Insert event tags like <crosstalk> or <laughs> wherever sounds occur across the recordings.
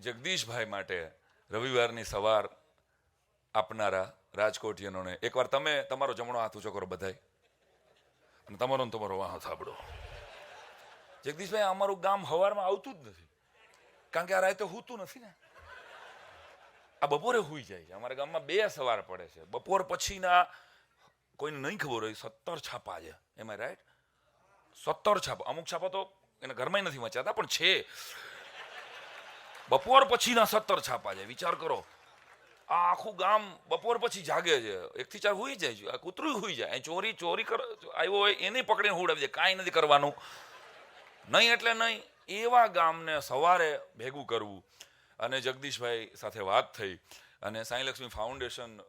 જગદીશભાઈ માટે રવિવારની સવાર આપનારા રાજકોટિયનોને એકવાર તમે તમારો જમણો હાથ ઊંચો કરો બધાય. અને તમારો તમારો વાહ સાંભળો જગદીશભાઈ અમારું ગામ હવારમાં આવતું જ નથી. કારણ કે આ રાતે હોતું નથી ને. આ બપોરે હોઈ જાય છે. અમારા ગામમાં બે સવાર પડે છે. બપોર પછીના કોઈને નહીં ખબર હોય, સત્તર છાપા છે. એમાં રાઈટ સત્તર છાપા. અમુક છાપા તો એના ઘરમાં નથી મચાતા, પણ છે. બપોર પછીના સત્તર છાપા છે. વિચાર કરો. આ આખું ગામ બપોર પછી જાગે છે. એકથી ચાર હોઈ જાય છે. આ કૂતરું હોઈ જાય. ચોરી ચોરી કર આવ્યો હોય એને પકડીને હુડાવી દે. કાંઈ નથી કરવાનું. નહીં એટલે નહીં, એવા ગામને સવારે ભેગું કરવું. અને જગદીશભાઈ સાથે વાત થઈ. અને સાંઈ લક્ષ્મી ફાઉન્ડેશન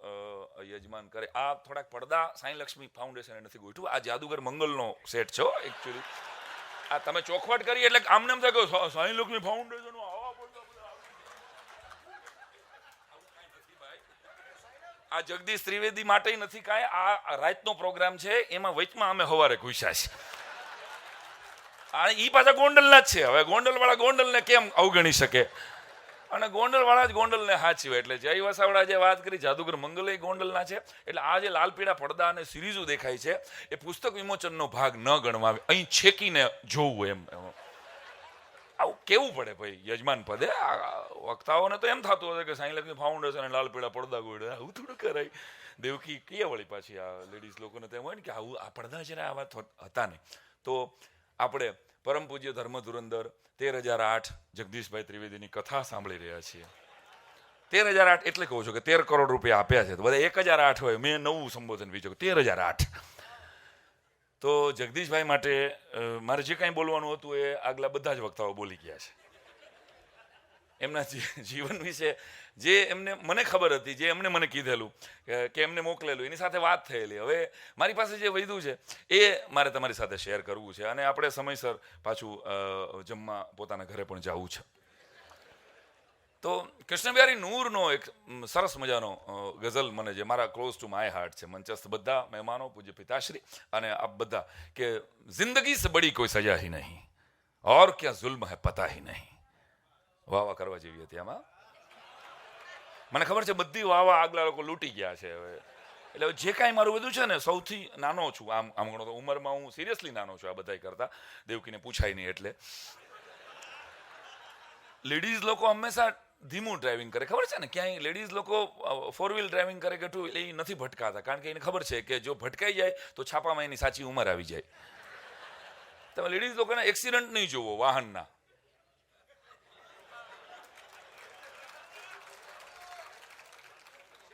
યજમાન કરે. આ થોડાક પડદા સાંઈ લક્ષ્મી ફાઉન્ડેશને નથી ગોઠવું આ જાદુગર મંગલનો સેટ છો એકચ્યુઅલી આ તમે ચોખવટ કરી એટલે આમને એમ થાય કે સા- સાંઈ લક્ષ્મી ફાઉન્ડેશન આવા પડદા બધા આ જગદીશ ત્રિવેદી માટે નથી કાંઈ, આ રાતનો પ્રોગ્રામ છે, એમાં વચમાં અમે હવારે ઘૂસ્યા છે આ એ પાછા ગોંડલના જ છે. હવે ગોંડલવાળા ગોંડલને કેમ અવગણી શકે? અને ગોંડલવાળા જ ગોંડલને હાચવે. એટલે જય વસાવડા જે વાત કરી, જાદુગર મંગલે ગોંડલના છે. એટલે આ જે લાલ પીળા પડદા અને સિરીઝો દેખાય છે, એ પુસ્તક વિમોચનનો ભાગ ન ગણવા અહીં છેકીને જોવું એમ એમ. આવું કેવું પડે ભાઈ? યજમાન પદે? આ વક્તાઓને તો એમ થતું હશે કે સાંઈ લક્ષ્મી ફાઉન્ડેશન અને લાલ પીળા પડદા ગોળે આવું થોડું કરાય. દેવકી કયા વળી પાછી આ લેડીઝ લોકોને તેમ હોય ને કે આવું, આ પડદા ને આવા થો- હતા ને તો આપણે પરમ પૂજ્ય ધર્મ ધુરંદર તેર હજાર આઠ જગદીશભાઈ ત્રિવેદીની કથા સાંભળી રહ્યા છીએ. તેર હજાર આઠ એટલે કહું છું કે તેર કરોડ રૂપિયા આપ્યા છે. તો બધા એક હજાર આઠ હોય, મેં નવું સંબોધન બીજું તેર હજાર આઠ. તો જગદીશભાઈ માટે મારે જે કાંઈ બોલવાનું હતું એ આગલા બધા જ વક્તાઓ બોલી ગયા છે. એમના જીવન વિશે જે એમને, મને ખબર હતી, જે એમને મને કીધેલું, કે- એમને મોકલેલું, એની સાથે વાત થયેલી. હવે મારી પાસે જે વૈધું છે, એ મારે તમારી સાથે શેર કરવું છે અને આપણે સમયસર પાછું જમવા પોતાના ઘરે પણ જવું છે. તો કૃષ્ણ બિહારી નૂરનો એક સરસ મજાનો ગઝલ મને જે મારા ક્લોઝ ટુ માય હાર્ટ છે. મંચસ્થ બધા મહેમાનો, પૂજ્ય પિતાશ્રી અને આપ બધા કે જિંદગી સે બડી કોઈ સજા હી નહીં. ઓર ક્યાં જુલ્મ હે પતા હી નહીં. વાહ વાહ કરવા જેવી હતી આમાં. મને ખબર છે બધી વાહ વાહ આગલા લોકો લૂંટી ગયા છે હવે. એટલે જે કાંઈ મારું બધું છે ને સૌથી નાનો છું. આમ આમ ઘણો તો ઉંમરમાં હું સિરિયસલી નાનો છું આ બધા કરતા. દેવકીને પૂછાય નહીં એટલે. લેડીઝ લોકો હંમેશા ધીમું ડ્રાઇવિંગ કરે. ખબર છે ને? ક્યાંય લેડીઝ લોકો ફોર વ્હીલ ડ્રાઇવિંગ કરે કે ટુ એ નથી ભટકાતા. કારણ કે એને ખબર છે કે જો ભટકાઈ જાય, તો છાપામાં એની સાચી ઉંમર આવી જાય. તમે લેડીઝ લોકોના એક્સિડન્ટ નહીં જોવો વાહનના.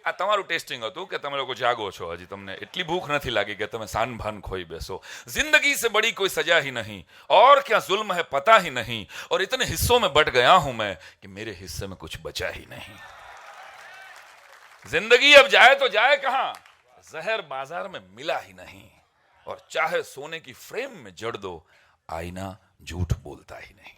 આ તમારું ટેસ્ટિંગ હતું કે તમે લોકો જાગો છો હજી તમને એટલી ભૂખ નથી લાગી કે તમે સાન ભાન ખોઈ બેસો जिंदगी से बड़ी कोई सजा ही नहीं और क्या जुल्म है पता ही नहीं और इतने हिस्सों में बट गया हूं मैं कि मेरे हिस्से में कुछ बचा ही नहीं जिंदगी अब जाए तो जाए कहां जहर बाजार में मिला ही नहीं और चाहे सोने की फ्रेम में जड़ दो आईना झूठ बोलता ही नहीं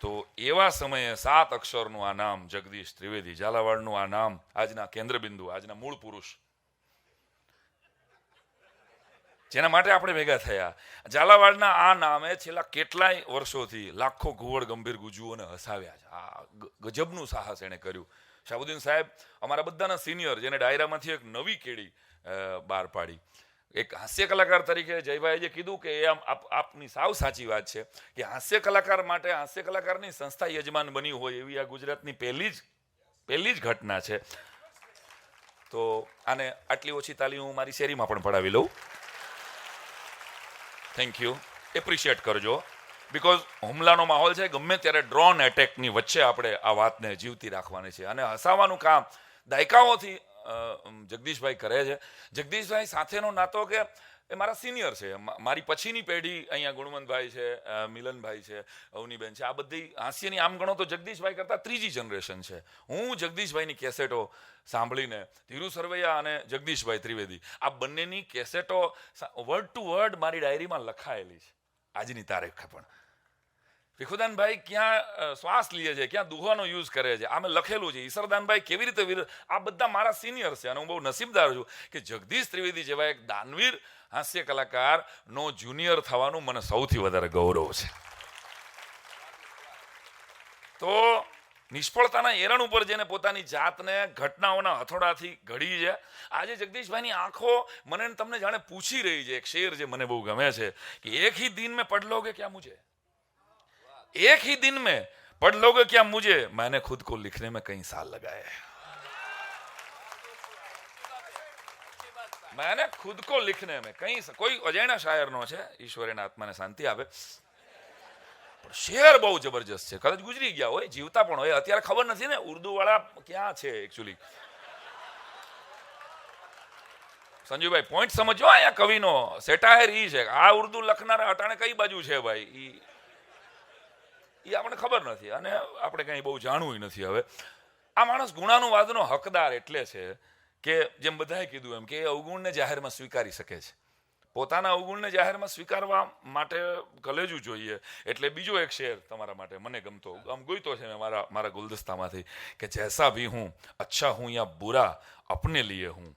તો એવા સમયે સાત અક્ષરનું આ નામ જગદીશ ત્રિવેદી ઝાલાવાડનું આ નામ આજના કેન્દ્રબિંદુ, આજના મૂળ પુરુષ. જેના માટે આપણે ભેગા થયા. ઝાલાવાડના આ નામે છેલ્લા કેટલાય વર્ષોથી લાખો ઘુવડ ગંભીર ગુજુઓને હસાવ્યા છે. આ ગજબનું સાહસ એણે કર્યું. શાહબુદ્દીન સાહેબ અમારા બધાના સિનિયર જેને ડાયરામાંથી એક નવી કેડી બહાર પાડી. એક હાસ્ય કલાકાર તરીકે જયભાઈએ જે કીધું કે એ આમ આપ, આપની સાવ સાચી વાત છે કે હાસ્ય કલાકાર માટે હાસ્ય કલાકારની સંસ્થા યજમાન બની હોય એવી આ ગુજરાતની પહેલી જ પહેલી જ ઘટના છે. તો આને આટલી ઓછી તાલીમ હું મારી શેરીમાં પણ પડાવી લઉં. થેન્ક યુ એપ્રિશિએટ કરજો. બિકોઝ હુમલાનો માહોલ છે, ગમે ત્યારે ડ્રોન એટેકની વચ્ચે આપણે આ વાતને જીવતી રાખવાની છે. અને હસાવાનું કામ દાયકાઓથી જગદીશભાઈ કરે છે. જગદીશભાઈ સાથેનો નાતો કે એ મારા સિનિયર છે. મારી પછીની પેઢી અહીંયા ગુણવંતભાઈ છે મિલનભાઈ છે, અવનીબેન છે. આ બધી હાસ્યની આમ ગણો તો જગદીશભાઈ કરતાં ત્રીજી જનરેશન છે. હું જગદીશભાઈની કેસેટો સાંભળીને ધીરુ સરવૈયા અને જગદીશભાઈ ત્રિવેદી આ બંનેની કેસેટો વર્ડ ટુ વર્ડ મારી ડાયરીમાં લખાયેલી છે. આજની તારીખે પણ. ભીખુદાનભાઈ ક્યાં શ્વાસ લે છે, ક્યાં દુહાનો યુઝ કરે છે? આ મેં લખેલું છે ઈશરદાનભાઈ કેવી રીતે વીર, આ બધા મારા સિનિયર છે અને હું બહુ નસીબદાર છું કે જગદીશ ત્રિવેદી જેવા એક દાનવીર, હાસ્ય કલાકારનો જુનિયર થવાનું મને સૌથી વધારે ગૌરવ છે. તો નિષ્ફળતાના એરણ ઉપર જેને પોતાની જાતને ઘટનાઓના હથોડાથી ઘડી છે. આજે જગદીશભાઈની આંખો મને તમને જાણે પૂછી રહી છે, એક શેર જે મને બહુ ગમે છે, કે એક હી દિન મેં પડલો કે ક્યાં મુજે? एक ही दिन में पढ़ लोगे क्या मुझे मैंने खुद को लिखने में कई साल लगाए हैं मैंने खुद को लिखने में कई કોઈ અજાણ્યા શાયરનો છે ઈશ્વર એના આત્માને શાંતિ આપે પણ શેર બહુ જબરજસ્ત છે કદાચ ગુજરી ગયા હોય જીવતા પણ હોય અત્યારે ખબર નથી ને ઉર્દુ વાળા ક્યાં છે એકચ્યુઅલી સંજુભાઈ પોઈન્ટ સમજો અહીંયા કવિનો સેટાયર ઈ છે આ ઉર્દુ લખનારા અટાણે કઈ બાજુ છે ભાઈ ઈ ઈ આપણને ખબર નથી અને આપણે કંઈ બહુ જાણવું નથી હવે આ માણસ ગુણાનુવાદનો હકદાર એટલે છે કે જેમ બધાએ કીધું એમ કે એ અવગુણને જાહેરમાં સ્વીકારી શકે છે પોતાના અવગુણને જાહેરમાં સ્વીકારવા માટે કલેજું જોઈએ એટલે બીજો એક શેર તમારા માટે મને ગમતો આમ ગોઈતો છે મેં મારા મારા ગુલદસ્તામાંથી કે જૈસા ભી હું અચ્છા હું યા બુરા અપને લીએ હું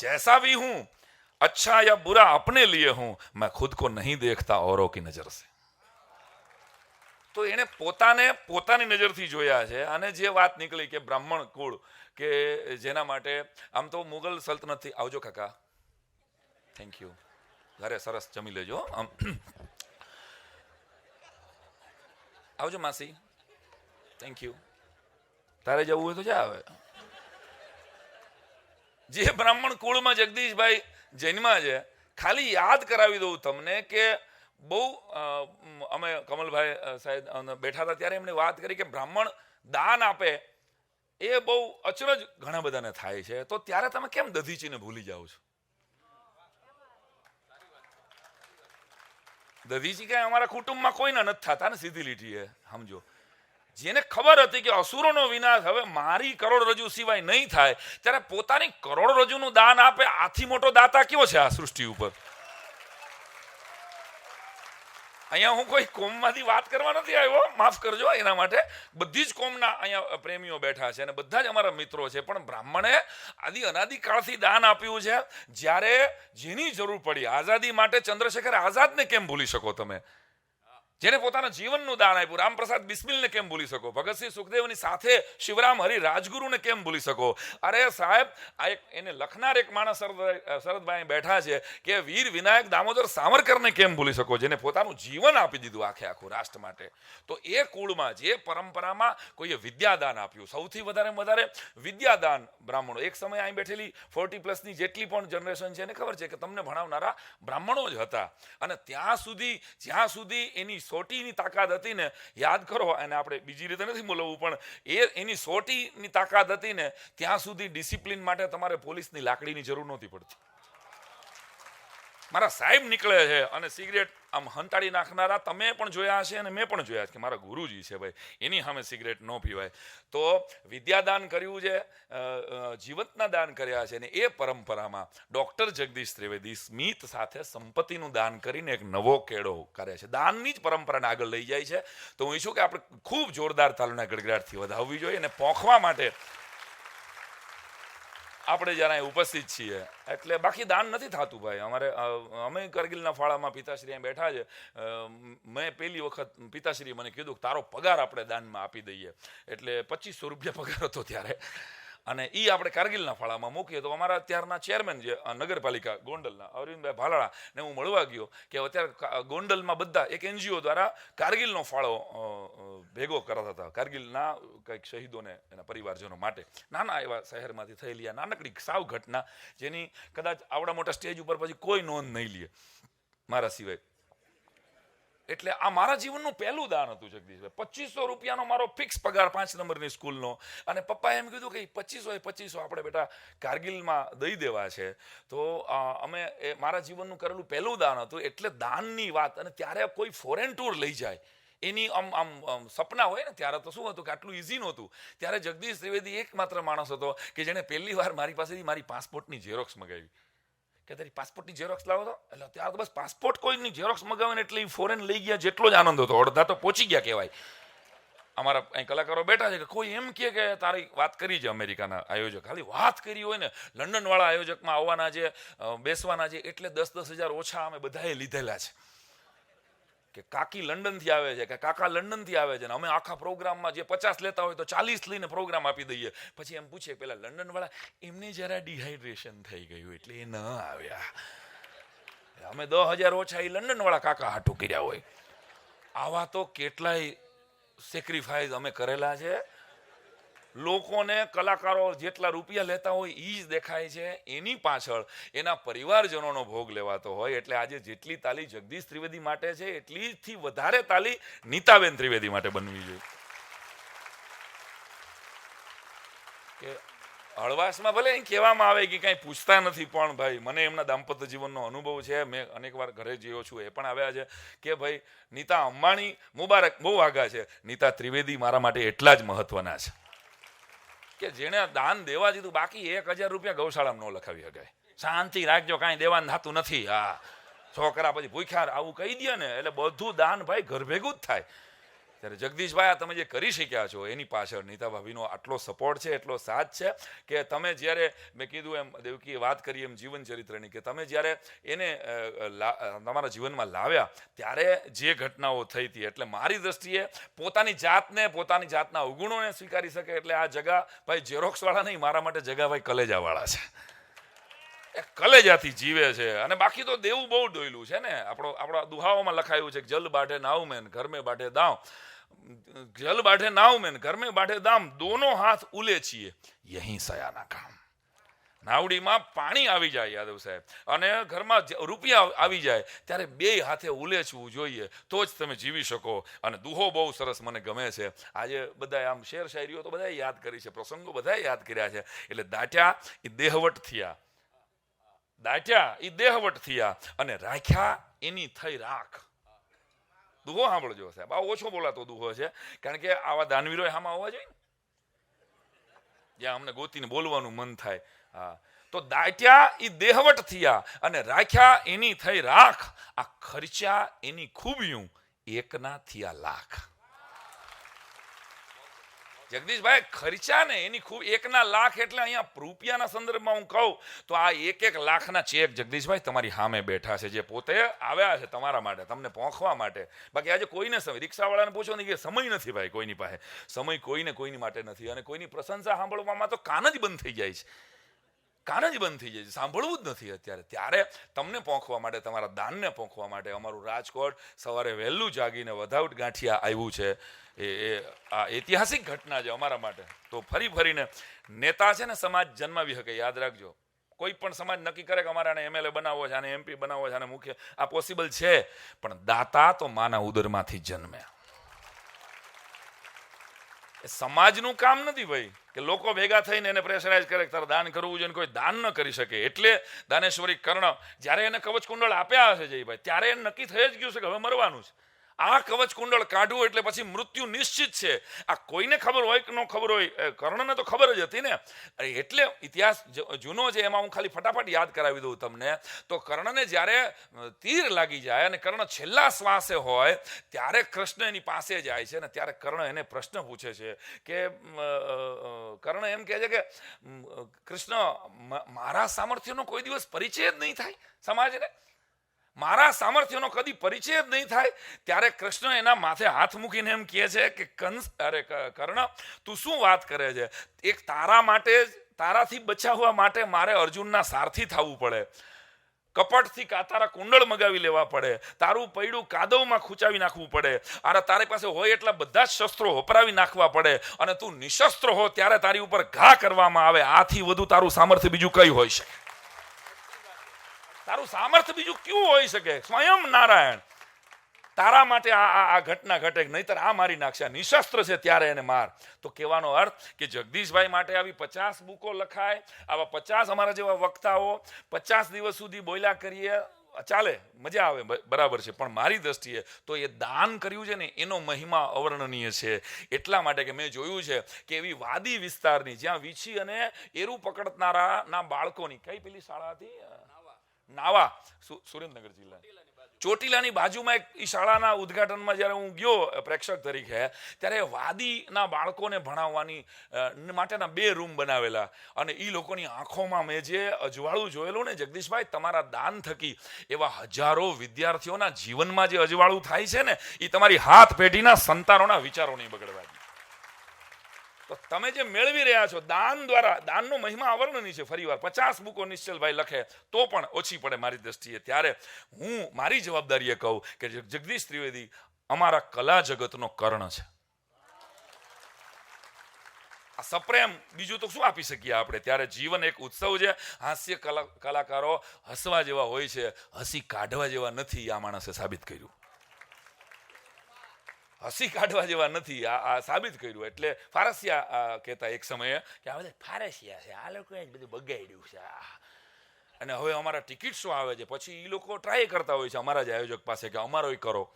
जैसा भी हूं अच्छा या बुरा अपने लिए हूं मैं खुद को नहीं देखता औरों की नजर से તો એણે પોતાને, પોતાની નજરથી જોયા છે. અને જે વાત નીકળી કે બ્રાહ્મણ કુળ, કે જેના માટે, આમ તો મુગલ સલ્તનતથી આવજો કાકા. થેન્ક યુ ઘરે સરસ જમી લેજો આમ. આવજો માસી. થેન્ક યુ તારે જવું હોય તો જા આવે જે બ્રાહ્મણ કુળમાં જગદીશભાઈ જન્મા છે, ખાલી યાદ કરાવી દઉં તમને કે બહુ અમે કમલભાઈ સાહેબ બેઠા હતા ત્યારે એમણે વાત કરી કે બ્રાહ્મણ દાન આપે, એ બહુ અચરજ ઘણા બધાને થાય છે. તો ત્યારે તમે કેમ દધીચીને ભૂલી જાઓ છો? દધીચી કઈ અમારા કુટુંબમાં કોઈના નથી થતા ને સીધી લીટીએ, સમજો. જેને ખબર હતી કે અસુરોનો વિનાશ હવે મારી કરોડરજ્જુ સિવાય નહીં થાય, ત્યારે પોતાની કરોડરજ્જુનું દાન આપે, આથી મોટો દાતા કયો છે આ સૃષ્ટિ ઉપર? અહીંયા હું કોઈ કોમમાંથી વાત કરવા નથી આવ્યો. માફ કરજો એના માટે. બધી જ કોમના અહીંયા પ્રેમીઓ બેઠા છે અને બધા જ અમારા મિત્રો છે. પણ બ્રાહ્મણે આદિ અનાદિકાળથી દાન આપ્યું છે. જ્યારે જેની જરૂર પડી, આઝાદી માટે ચંદ્રશેખર આઝાદને કેમ ભૂલી શકો તમે? જેને પોતાના જીવનનું દાન આપ્યું. રામપ્રસાદ બિસ્મિલને કેમ ભૂલી શકો? ભગતસિંહ સુખદેવની સાથે શિવરામ હરિ રાજગુરુને કેમ ભૂલી શકો? અરે સાહેબ, આ એક એને લખનાર એક માણસ શરદ શરદભાઈ બેઠા છે કે વીર વિનાયક દામોદર સાવરકરને કેમ ભૂલી શકો? જેને પોતાનું જીવન આપી દીધું આખે આખું રાષ્ટ્ર માટે. તો એ કુળમાં, જે પરંપરામાં કોઈએ વિદ્યાદાન આપ્યું, સૌથી વધારે વધારે વિદ્યાદાન બ્રાહ્મણો. એક સમય અહીં બેઠેલી ફોર્ટી પ્લસની જેટલી પણ જનરેશન છે એને ખબર છે કે તમને ભણાવનારા બ્રાહ્મણો જ હતા. અને ત્યાં સુધી, જ્યાં સુધી એની સોટીની તાકાત હતી ને, યાદ કરો અને આપણે બીજી રીતે નથી બોલવું, પણ એ એની સોટીની તાકાત હતી ને, ત્યાં સુધી ડિસિપ્લિન માટે તમારે પોલીસની લાકડીની જરૂર નહોતી પડતી. મારા સાહેબ નીકળે છે અને સિગરેટ આમ હંતાડી નાખનારા તમે પણ જોયા હશે અને મેં પણ જોયા છે કે મારા ગુરુજી છે ભાઈ, એની સામે સિગરેટ ન પીવાય. તો વિદ્યાદાન કર્યું છે જીવતના દાન કર્યા છે અને એ પરંપરામાં ડૉક્ટર જગદીશ ત્રિવેદી સ્મિત સાથે સંપત્તિનું દાન કરીને એક નવો કેળો કરે છે. દાનની જ પરંપરાને આગળ લઈ જાય છે. તો હું ઈચ્છું કે આપણે ખૂબ જોરદાર તાલુના ગડગડાટથી વધાવવી જોઈએ અને પોંખવા માટે આપણે જ્યારે અહીં ઉપસ્થિત છીએ, એટલે બાકી દાન નથી થતું ભાઈ. અમારે અમે કરગિલના ફાળામાં પિતાશ્રી અહીં બેઠા છે. મેં પહેલી વખત પિતાશ્રીએ મને કીધું કે તારો પગાર આપણે દાનમાં આપી દઈએ. એટલે પચીસો રૂપિયા પગાર હતો ત્યારે. અને એ આપણે કારગિલના ફાળામાં મૂકીએ તો અમારા ત્યારના ચેરમેન જે નગરપાલિકા ગોંડલના, અરવિંદભાઈ ભાલાળા, ને હું મળવા ગયો કે અત્યારે ગોંડલમાં બધા એક એનજીઓ દ્વારા કારગિલનો ફાળો ભેગો કરતા હતા. કારગિલના કંઈક શહીદોને, એના પરિવારજનો માટે. નાના એવા શહેરમાંથી થયેલી આ નાનકડી સાવ ઘટના જેની કદાચ આવડા મોટા સ્ટેજ ઉપર પછી કોઈ નોંધ નહીં લે. મારા સિવાય એટલે આ મારા જીવનનું પહેલું દાન હતું, જગદીશભાઈ. પચીસો રૂપિયાનો મારો ફિક્સ પગાર પાંચ નંબરની સ્કૂલનો. અને પપ્પાએ એમ કીધું કે પચીસો એ પચીસો આપણે બેટા કારગિલમાં દઈ દેવા છે. તો અમે એ મારા જીવનનું કરેલું પહેલું દાન હતું. એટલે દાનની વાત, અને ત્યારે કોઈ ફોરેન ટૂર લઈ જાય. એની આમ આમ સપના હોય ને, ત્યારે તો શું હતું કે આટલું ઇઝી નહોતું. ત્યારે જગદીશ ત્રિવેદી એકમાત્ર માણસ હતો કે જેણે પહેલી વાર મારી પાસેથી મારી પાસપોર્ટની ઝેરોક્સ મગાવી. કે તારી પાસપોર્ટની ઝેરોક્સ લાવો તો? એટલે ત્યારે તો બસ પાસપોર્ટ કોઈની ઝેરોક્સ મગાવે એટલે એ ફોરેન લઈ ગયા જેટલો જ આનંદ હતો. અડધા તો પહોંચી ગયા કહેવાય. અમારા અહીં કલાકારો બેઠા છે કે કોઈ એમ કહે કે તારી વાત કરી છે અમેરિકાના આયોજક. ખાલી વાત કરી હોય ને, લંડનવાળા આયોજકમાં આવવાના છે બેસવાના છે એટલે દસ દસ હજાર ઓછા અમે બધાએ લીધેલા છે. કે કાકી લંડનથી આવે છે, કે કાકા લંડનથી આવે છે ને અમે આખા પ્રોગ્રામમાં જે પચાસ લેતા હોય તો ચાલીસ લઈને પ્રોગ્રામ આપી દઈએ. પછી એમ પૂછે, પેલા લંડનવાળા, એમને જરા ડિહાઇડ્રેશન થઈ ગયું એટલે એ ન આવ્યા. અમે દસ હજાર ઓછા એ લંડનવાળા કાકા હાટું કર્યા હોય. આવા તો કેટલાય સેક્રિફાઈસ અમે કરેલા છે. લોકોને કલાકારો જેટલા રૂપિયા લેતા હોય એ જ દેખાય છે. એની પાછળ એના પરિવારજનોનો ભોગ લેવાતો હોય. એટલે આજે જેટલી તાલી જગદીશ ત્રિવેદી માટે છે, એટલીથી વધારે તાલી નીતાબેન ત્રિવેદી માટે બનવી જોઈએ. કે હળવાશમાં ભલે અહીં કહેવામાં આવે કે કાંઈ પૂછતા નથી, પણ ભાઈ મને એમના દાંપત્ય જીવનનો અનુભવ છે. મેં અનેકવાર ઘરે જયો છું, એ પણ આવ્યા છે કે ભાઈ, નીતા અંબાણી મુબારક, બહુ આગા છે. નીતા ત્રિવેદી મારા માટે એટલા જ મહત્વના છે. કે જેણે દાન દેવા દીધું, બાકી એક હજાર રૂપિયા ગૌશાળામાં ન લખાવી શકાય. શાંતિ રાખજો, કાંઈ દેવાનું થતું નથી. હા. છોકરા પછી ભૂખ્યા, આવું કહી દે ને, એટલે બધું દાન ભાઈ ઘર ભેગું જ થાય. ત્યારે જગદીશભાઈ, આ તમે જે કરી શક્યા છો એની પાછળ, નીતા ભાભીનો આટલો સપોર્ટ છે, એટલો સાથ છે કે તમે જ્યારે મેં કીધું એમ દેવકી વાત કરી એમ જીવન ચરિત્રની કે તમે જ્યારે એને તમારા જીવનમાં લાવ્યા ત્યારે જે ઘટનાઓ થઈ હતી, એટલે મારી દ્રષ્ટિએ પોતાની જાતને, પોતાની જાતના અવગુણોને સ્વીકારી શકે એટલે આ જગા ભાઈ ઝેરોક્સવાળા નહીં, મારા માટે જગાભાઈ કલેજાવાળા છે. કલેજાથી જીવે છે અને બાકી તો દેવું બહુ ડોયલું છે ને? આપણો, આપણા દુહાઓમાં લખાયું છે જલ બાઢે નાવ મેન, ઘર મેં બાઢે દાવ જલ બાઢે નાવ મેન ગરમે બાઢે દામ, દોનો હાથ ઉલે છીએ. યહીં સયાના કામ. નાવડીમાં પાણી આવી જાય, યાદવ સાહેબ. અને ઘરમાં રૂપિયા આવી જાય, ત્યારે બે હાથે ઉલેચવું જોઈએ, તો જ તમે જીવી શકો. અને દુહો બહુ સરસ મને ગમે છે. આજે બધા આમ શેર શાયરીઓ તો બધા યાદ કરી છે, પ્રસંગો બધા યાદ કર્યા છે. એટલે દાટ્યા એ દેહવટ થયા. દાટ્યા એ દેહવટ થયા. અને રાખ્યા એની થઈ રાખ. દુહો સાંભળજો સાહેબ. આ ઓછો બોલાતો દુહો છે. કારણ કે આવા દાનવીરો આમાં હોવા જોઈએ જ્યાં અમને ગોતીને બોલવાનું મન થાય. હા. તો દાટ્યા એ દેહવટ થયા અને રાખ્યા એની થઈ રાખ. આ ખર્ચા એની ખૂબિયું. એકના થયા લાખ. જગદીશભાઈ, ખર્ચા ને એની ખૂબ, એકના લાખ એટલે અહીંયા રૂપિયાના સંદર્ભમાં હું કહું, તો આ એક એક લાખના ચેક જગદીશભાઈ તમારી સામે બેઠા છે, જે પોતે આવ્યા છે તમારા માટે, તમને પહોંચવા માટે. બાકી આજે કોઈને સમય રિક્ષાવાળાને પૂછો ને કે સમય નથી ભાઈ કોઈની પાસે. સમય કોઈને કોઈની માટે નથી અને કોઈની પ્રશંસા સાંભળવામાં તો કાન જ બંધ થઈ જાય છે. કાન જ બંધ થઈ જાય છે. સાંભળવું જ નથી અત્યારે. ત્યારે તમને પોંખવા માટે, તમારા દાનને પોંખવા માટે અમારું રાજકોટ સવારે વહેલું જાગીને વધાઉટ ગાંઠિયા આવ્યું છે. એ એ, આ ઐતિહાસિક ઘટના છે અમારા માટે. તો ફરી ફરીને નેતા છે ને સમાજ જન્માવી શકે. યાદ રાખજો. કોઈ પણ સમાજ નક્કી કરે કે અમારે આને એમએલએ બનાવવો છે, આને એમપી બનાવવો છે, આને મુખ્ય, આ પોસિબલ છે. પણ દાતા તો માના ઉદરમાંથી જન્મે એ સમાજનું કામ નથી ભાઈ, કે લોકો ભેગા થઈને એને પ્રેશરાઇઝ કરે તારે દાન કરવું જોઈએ કોઈ દાન ન કરી શકે. એટલે દાનેશ્વરી કર્ણ જ્યારે એને કવચ કુંડળ આપ્યા હશે જયભાઈ ત્યારે એને નક્કી થઈ જ ગયું છે કે હવે મરવાનું છે. આ કવચ કુંડળ કાઢવું એટલે પછી મૃત્યુ નિશ્ચિત છે. આ કોઈને ખબર હોય કે ન ખબર હોય કર્ણને તો ખબર જ હતી ને. એટલે ઇતિહાસ જૂનો છે, એમાં હું ખાલી ફટાફટ યાદ કરાવી દઉં તમને. તો કર્ણને જ્યારે તીર લાગી જાય અને કર્ણ છેલ્લા શ્વાસે હોય, ત્યારે કૃષ્ણ એની પાસે જાય છે અને ત્યારે કર્ણ એને પ્રશ્ન પૂછે છે કે કર્ણ એમ કહે છે કે કૃષ્ણ મારા સામર્થ્યનો કોઈ દિવસ પરિચય જ નહીં થાય સમાજને? મારા સામર્થ્યનો કદી પરિચય જ નહીં થાય. ત્યારે કૃષ્ણ એના માથે હાથ મૂકીને એમ કહે છે કે, કંસ, અરે કર્ણ, તું શું વાત કરે છે? એક તારા માટે જ તારાથી બચાવવા માટે મારે અર્જુનના સારથી થવું પડે. કપટથી તારા કુંડળ મગાવી લેવા પડે. તારું પૈડું કાદવમાં ખૂંચાવી નાખવું પડે. અરે, તારી પાસે હોય એટલા બધા જ શસ્ત્રો વપરાવી નાખવા પડે. અને તું નિશસ્ત્ર હો, ત્યારે તારી ઉપર ઘા કરવામાં આવે. આથી વધુ તારું સામર્થ્ય બીજું કઈ હોઈ શકે. તારું સામર્થ્ય બીજું કેવું હોઈ શકે? સ્વયં નારાયણ. તારા માટે આ આ ઘટના ઘટે નહીતર આ મારી નાખશે. નિશસ્ત્ર છે ત્યારે એને માર. તો કહેવાનો અર્થ કે જગદીશભાઈ માટે આવી પચાસ બુકો લખાય, આવા પચાસ અમારા જેવા વક્તાઓ પચાસ દિવસ સુધી બોલ્યા કરીએ, ચાલે, મજા આવે બરાબર છે. પણ મારી દ્રષ્ટિએ તો એ દાન કર્યું છે ને, એનો મહિમા અવર્ણનીય છે. એટલા માટે કે મેં જોયું છે કે એવી વાદી વિસ્તારની જ્યાં વીછી અને એરું પકડનારા ના બાળકોની, કઈ પેલી શાળા હતી? નાવા. સુરેન્દ્રનગર જિલ્લા ચોટીલાની બાજુમાં એક ઈ શાળાના ઉદ્ઘાટનમાં જ્યારે હું ગયો પ્રેક્ષક તરીકે, ત્યારે વાદીના બાળકોને ભણાવવાની માટેના બે રૂમ બનાવેલા. અને એ લોકોની આંખોમાં મેં જે અજવાળું જોયેલું ને, જગદીશભાઈ, તમારા દાન થકી, એવા હજારો વિદ્યાર્થીઓના જીવનમાં જે અજવાળું થાય છે ને એ તમારી હાથ પેઢીના સંતાનોના વિચારો નહીં બગડવા દે. તો તમે જે મેળવી રહ્યા છો, દાન દ્વારા, દાનનો મહિમા અવર્ણની છે ફરીવાર. પચાસ બુકો નિશ્ચલભાઈ લખે, તો પણ ઓછી પડે મારી દ્રષ્ટિએ. ત્યારે હું મારી જવાબદારીએ કહું કે જગદીશ ત્રિવેદી અમારા કલા જગતનો કર્ણ છે. આ સપ્રેમ બીજું તો શું આપી શકીએ આપણે? ત્યારે જીવન એક ઉત્સવ છે. હાસ્ય કલા, કલાકારો હસવા જેવા હોય છે. હસી કાઢવા જેવા નથી આ માણસે સાબિત કર્યું. હસી કાઢવા જેવા નથી. આ સાબિત કર્યું. એટલે ફારસિયા કહેતા એક સમયે કે આ બધા ફારસિયા છે. આ લોકોએ જ બધું બગાડ્યું છે. અને હવે અમારા ટિકિટ શું આવે છે. પછી એ લોકો ટ્રાય કરતા હોય છે અમારા જ આયોજક પાસે કે અમારો કરો.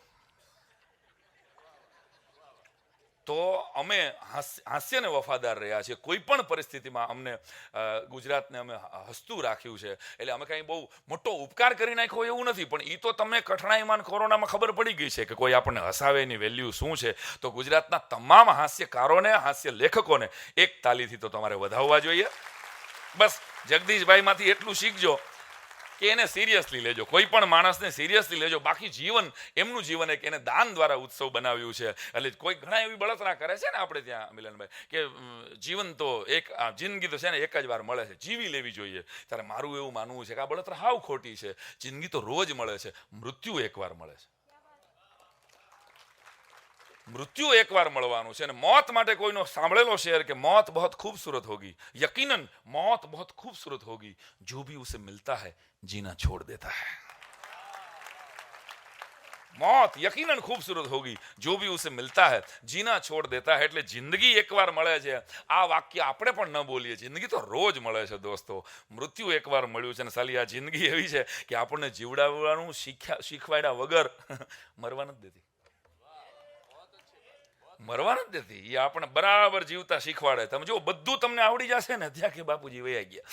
તો અમે હાસ- હાસ્યને વફાદાર રહ્યા છીએ. કોઈ પણ પરિસ્થિતિમાં અમને ગુજરાતને અમે હસતું રાખ્યું છે. એટલે અમે કાંઈ બહુ મોટો ઉપકાર કરી નાખ્યો એવું નથી, પણ એ તો તમે કઠણાઈમાં કોરોનામાં ખબર પડી ગઈ છે કે કોઈ આપણને હસાવે એની વેલ્યુ શું છે. તો ગુજરાતના તમામ હાસ્યકારોને, હાસ્ય લેખકોને એક તાલીથી તો તમારે વધાવવા જોઈએ. બસ, જગદીશભાઈમાંથી એટલું શીખજો. કે એને સિરિયસલી લેજો. કોઈ પણ માણસને સિરિયસલી લેજો. બાકી જીવન, એમનું જીવન એક એને દાન દ્વારા ઉત્સવ બનાવ્યું છે. એટલે કોઈ ઘણા એવી બળતરા કરે છે ને આપણે ત્યાં, મિલનભાઈ, કે જીવન તો એક, આ જિંદગી તો છે ને એક જ વાર મળે છે. જીવી લેવી જોઈએ. ત્યારે મારું એવું માનવું છે કે આ બળતરા હાવ ખોટી છે. જિંદગી તો રોજ મળે છે. મૃત્યુ એકવાર મળે છે. મૃત્યુ એકવાર મળવાનું છે અને મોત માટે કોઈનો સાંભળેલો શેર કે મોત બહુત ખૂબસૂરત હોગી. યકીનન, મોત બહુ ખૂબસૂરત હોગી. જો ભી ઉસે મિલતા હૈ, જીના છોડ દેતા હૈ. મોત યકીનન ખૂબસૂરત હોગી. જો ભી ઉસે મિલતા હૈ, જીના છોડ દેતા હૈ, એટલે જિંદગી એકવાર મળે છે. આ વાક્ય આપણે પણ ન બોલીએ. જિંદગી તો રોજ મળે છે દોસ્તો. મૃત્યુ એકવાર મળ્યું છે ને સાલી, આ જિંદગી એવી છે કે આપણને જીવડાવવાનું શીખ્યા શીખવાડ્યા વગર <laughs> મરવા નથી દેતી. મરવા નથી. દેતી એ આપણે બરાબર જીવતા શીખવાડે. તમે જો બધું તમને આવડી જશે ને, ત્યાં કે બાપુજી વૈયા ગયા.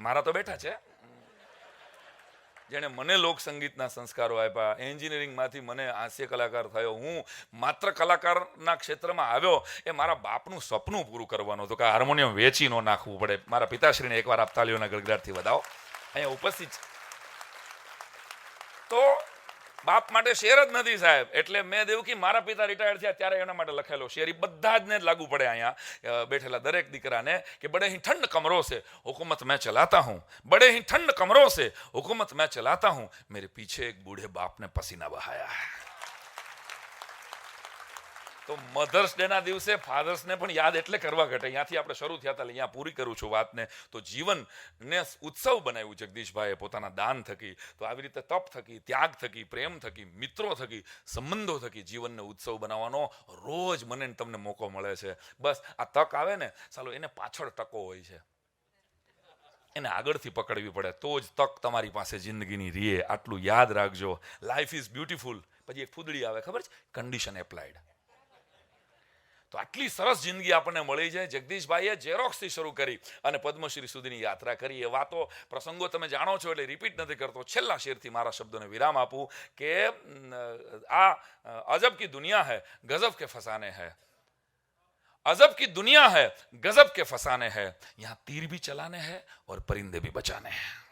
મારા તો બેઠા છે. જેણે મને લોક સંગીતના સંસ્કારો આપ્યા, એન્જિનિયરિંગમાંથી મને હાસ્ય કલાકાર થયો, હું માત્ર કલાકારના ક્ષેત્રમાં આવ્યો, એ મારા બાપનું સપનું પૂરું કરવાનું હતું કે હાર્મોનિયમ વેચી ન નાખવું પડે. મારા પિતાશ્રીને એકવાર આપતાલીઓના ગળગડાટથી વધાવો. અહીંયા ઉપસ્થિત છે. તો બાપ માટે શેર જ નથી સાહેબ. એટલે મેં દેવકી મારા પિતા રિટાયર થયા ત્યારે એના માટે લખેલો શેર. બધા જ ને લાગુ પડે અહીંયા બેઠેલા દરેક દીકરાને કે બડે અહીં ઠંડ કમરો છે, હુકુમત મેં ચલાતા હું. બડે અહીં ઠંડ કમરો છે, હુકુમત મેં ચલાતા હું. મેરે પીછે એક બૂઢે બાપને પસીના બહાયા તો મધર્સ ડેના દિવસે ફાધર્સને પણ યાદ એટલે કરવા ઘટે. અહીંયાથી આપણે શરૂ થયા હતા અહીંયા પૂરી કરું છું વાતને. તો જીવનને ઉત્સવ બનાવ્યું જગદીશભાઈએ, પોતાના દાન થકી. તો આવી રીતે તપ થકી, ત્યાગ થકી, પ્રેમ થકી, મિત્રો થકી, સંબંધો થકી જીવનને ઉત્સવ બનાવવાનો રોજ મને તમને મોકો મળે છે. બસ, આ તક આવે ને ચાલો એને પાછળ ટકો હોય છે. એને આગળથી પકડવી પડે. તો જ તક તમારી પાસે જિંદગીની રીએ. આટલું યાદ રાખજો. લાઈફ ઇઝ બ્યુટીફુલ પછી એક ફૂદડી આવે, ખબર છે? કન્ડિશન એપ્લાઇડ તો આટલી સરસ જિંદગી આપણને મળી છે જગદીશભાઈએ ઝેરોક્સથી શરૂ કરી અને પદ્મશ્રી સુધીની યાત્રા કરી એ વાતો પ્રસંગો તમે જાણો છો એટલે રિપીટ નથી કરતો છેલ્લા શેરથી મારા શબ્દોને વિરામ આપું કે અમ, આ અજબ કી દુનિયા હૈ ગજબ કે ફસાને હૈ अजब की दुनिया है गजब के फसाने हैं यहां तीर भी चलाने हैं और परिंदे भी बचाने हैं તો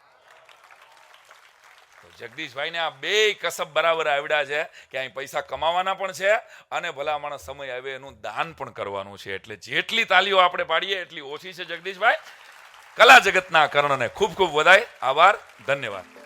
જગદીશભાઈને આ બે કસબ બરાબર આવડ્યા છે કે અહીં પૈસા કમાવાના પણ છે અને ભલામણ સમય આવે એનું દાન પણ કરવાનું છે. એટલે જેટલી તાલીઓ આપણે પાડીએ એટલી ઓછી છે જગદીશભાઈ. કલા જગતના કર્ણને ખૂબ ખૂબ વધાય. આભાર. ધન્યવાદ.